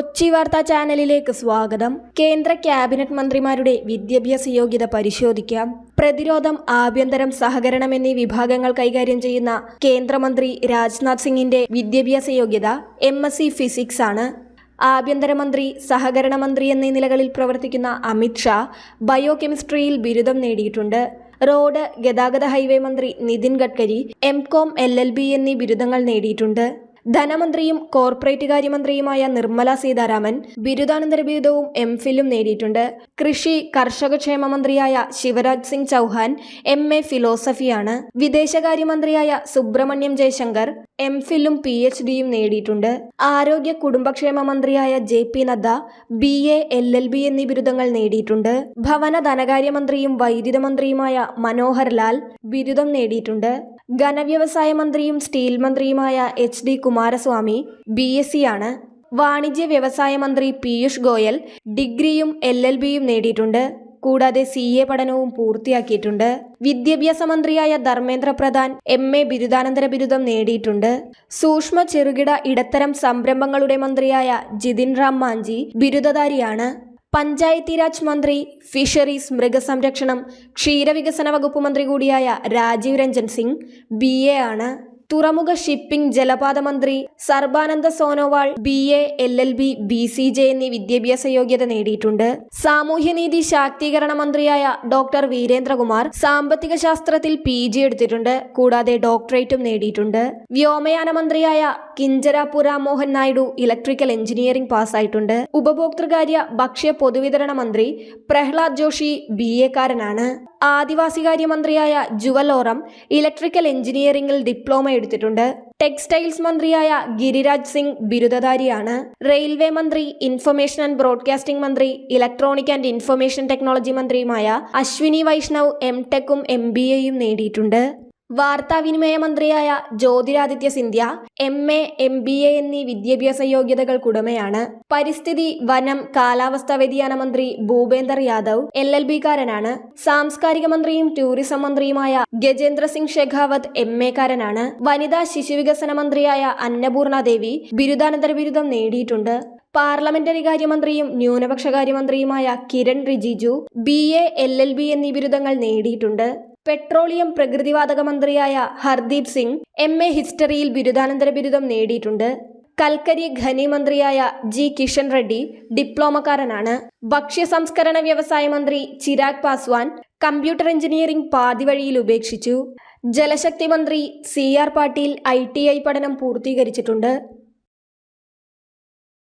കൊച്ചി വാർത്താ ചാനലിലേക്ക് സ്വാഗതം. കേന്ദ്ര ക്യാബിനറ്റ് മന്ത്രിമാരുടെ വിദ്യാഭ്യാസ യോഗ്യത പരിശോധിക്കാം. പ്രതിരോധം ആഭ്യന്തരം സഹകരണം എന്നീ വിഭാഗങ്ങൾ കൈകാര്യം ചെയ്യുന്ന കേന്ദ്രമന്ത്രി രാജ്നാഥ് സിംഗിന്റെ വിദ്യാഭ്യാസ യോഗ്യത എം എസ് സി ഫിസിക്സ് ആണ്. ആഭ്യന്തരമന്ത്രി സഹകരണ മന്ത്രി എന്നീ നിലകളിൽ പ്രവർത്തിക്കുന്ന അമിത് ഷാ ബയോ കെമിസ്ട്രിയിൽ ബിരുദം നേടിയിട്ടുണ്ട്. റോഡ് ഗതാഗത ഹൈവേ മന്ത്രി Nitin Gadkari M Com L L B എന്നീ ബിരുദങ്ങൾ നേടിയിട്ടുണ്ട്. ധനമന്ത്രിയും കോർപ്പറേറ്റ് കാര്യമന്ത്രിയുമായ നിർമ്മല സീതാരാമൻ ബിരുദാനന്തര ബിരുദവും എം ഫിലും നേടിയിട്ടുണ്ട്. കൃഷി കർഷകക്ഷേമ മന്ത്രിയായ ശിവരാജ് സിംഗ് ചൗഹാൻ എം എ ഫിലോസഫിയാണ്. വിദേശകാര്യമന്ത്രിയായ സുബ്രഹ്മണ്യം ജയശങ്കർ എം ഫിലും പി എച്ച് ഡിയും നേടിയിട്ടുണ്ട്. ആരോഗ്യ കുടുംബക്ഷേമ മന്ത്രിയായ J P Nadda B A L L B എന്നീ ബിരുദങ്ങൾ നേടിയിട്ടുണ്ട്. ഭവന ധനകാര്യമന്ത്രിയും വൈദ്യുത മന്ത്രിയുമായ മനോഹർ ലാൽ ബിരുദം നേടിയിട്ടുണ്ട്. ഘനവ്യവസായ മന്ത്രിയും സ്റ്റീൽ മന്ത്രിയുമായ H D Kumaraswamy B S C ആണ്. വാണിജ്യ വ്യവസായ മന്ത്രി പീയൂഷ് ഗോയൽ ഡിഗ്രിയും എൽ എൽ ബിയും നേടിയിട്ടുണ്ട്. കൂടാതെ സി എ പഠനവും പൂർത്തിയാക്കിയിട്ടുണ്ട്. വിദ്യാഭ്യാസ മന്ത്രിയായ ധർമ്മേന്ദ്ര പ്രധാൻ എം എ ബിരുദാനന്തര ബിരുദം നേടിയിട്ടുണ്ട്. സൂക്ഷ്മ ചെറുകിട ഇടത്തരം സംരംഭങ്ങളുടെ മന്ത്രിയായ ജിതിൻ റാം മാഞ്ചി ബിരുദധാരിയാണ്. പഞ്ചായത്തി രാജ് മന്ത്രി ഫിഷറീസ് മൃഗസംരക്ഷണം ക്ഷീരവികസന വകുപ്പ് മന്ത്രി കൂടിയായ രാജീവ് രഞ്ജൻ സിംഗ് ബി ആണ് തുറമുഖ ഷിപ്പിംഗ് ജലപാത മന്ത്രി Sarbananda Sonowal B A L L B B C J എന്നീ വിദ്യാഭ്യാസ യോഗ്യത നേടിയിട്ടുണ്ട്. സാമൂഹ്യനീതി ശാക്തീകരണ മന്ത്രിയായ ഡോക്ടർ വീരേന്ദ്രകുമാർ സാമ്പത്തിക ശാസ്ത്രത്തിൽ പി ജി എടുത്തിട്ടുണ്ട്. കൂടാതെ ഡോക്ടറേറ്റും നേടിയിട്ടുണ്ട്. വ്യോമയാന മന്ത്രിയായ കിഞ്ചരാപുര മോഹൻ നായിഡു ഇലക്ട്രിക്കൽ എഞ്ചിനീയറിംഗ് പാസ്സായിട്ടുണ്ട്. ഉപഭോക്തൃകാര്യ ഭക്ഷ്യ പൊതുവിതരണ മന്ത്രി പ്രഹ്ലാദ് ജോഷി ബി എക്കാരനാണ്. ആദിവാസികാര്യ മന്ത്രിയായ ജുവൽ ഓറം ഇലക്ട്രിക്കൽ എഞ്ചിനീയറിംഗിൽ ഡിപ്ലോമ എടുത്തിട്ടുണ്ട്. ടെക്സ്റ്റൈൽസ് മന്ത്രിയായ ഗിരിരാജ് സിംഗ് ബിരുദധാരിയാണ്. റെയിൽവേ മന്ത്രി ഇൻഫർമേഷൻ ആൻഡ് ബ്രോഡ്കാസ്റ്റിംഗ് മന്ത്രി ഇലക്ട്രോണിക് ആൻഡ് ഇൻഫർമേഷൻ ടെക്നോളജി മന്ത്രിയുമായ അശ്വിനി വൈഷ്ണവ് എം ടെക്കും എം ബി എയും നേടിയിട്ടുണ്ട്. വാർത്താവിനിമയ മന്ത്രിയായ Jyotiraditya Scindia M A M B A എന്നീ വിദ്യാഭ്യാസ യോഗ്യതകൾക്കുടമയാണ് പരിസ്ഥിതി വനം കാലാവസ്ഥാ വ്യതിയാന മന്ത്രി ഭൂപേന്ദർ യാദവ് എൽ എൽ ബിക്കാരനാണ്. സാംസ്കാരിക മന്ത്രിയും ടൂറിസം മന്ത്രിയുമായ ഗജേന്ദ്ര സിംഗ് ഷെഖാവത്ത് എം എ കാരനാണ് വനിതാ ശിശുവികസന മന്ത്രിയായ അന്നപൂർണ ദേവി ബിരുദാനന്തര ബിരുദം നേടിയിട്ടുണ്ട്. പാർലമെന്ററി കാര്യമന്ത്രിയും ന്യൂനപക്ഷകാര്യമന്ത്രിയുമായ Kiren Rijiju B A L L B എന്നീ ബിരുദങ്ങൾ നേടിയിട്ടുണ്ട്. പെട്രോളിയം പ്രകൃതിവാതക മന്ത്രിയായ ഹർദീപ് സിംഗ് എം എ ഹിസ്റ്ററിയിൽ ബിരുദാനന്തര ബിരുദം നേടിയിട്ടുണ്ട്. കൽക്കരി ഖനി മന്ത്രിയായ ജി കിഷൻ റെഡ്ഡി ഡിപ്ലോമക്കാരനാണ്. ഭക്ഷ്യ സംസ്കരണ വ്യവസായ മന്ത്രി ചിരാഗ് പാസ്വാൻ കമ്പ്യൂട്ടർ എഞ്ചിനീയറിംഗ് പാതിവഴിയിൽ ഉപേക്ഷിച്ചു. ജലശക്തി മന്ത്രി C R Patil I T I പഠനം പൂർത്തീകരിച്ചിട്ടുണ്ട്.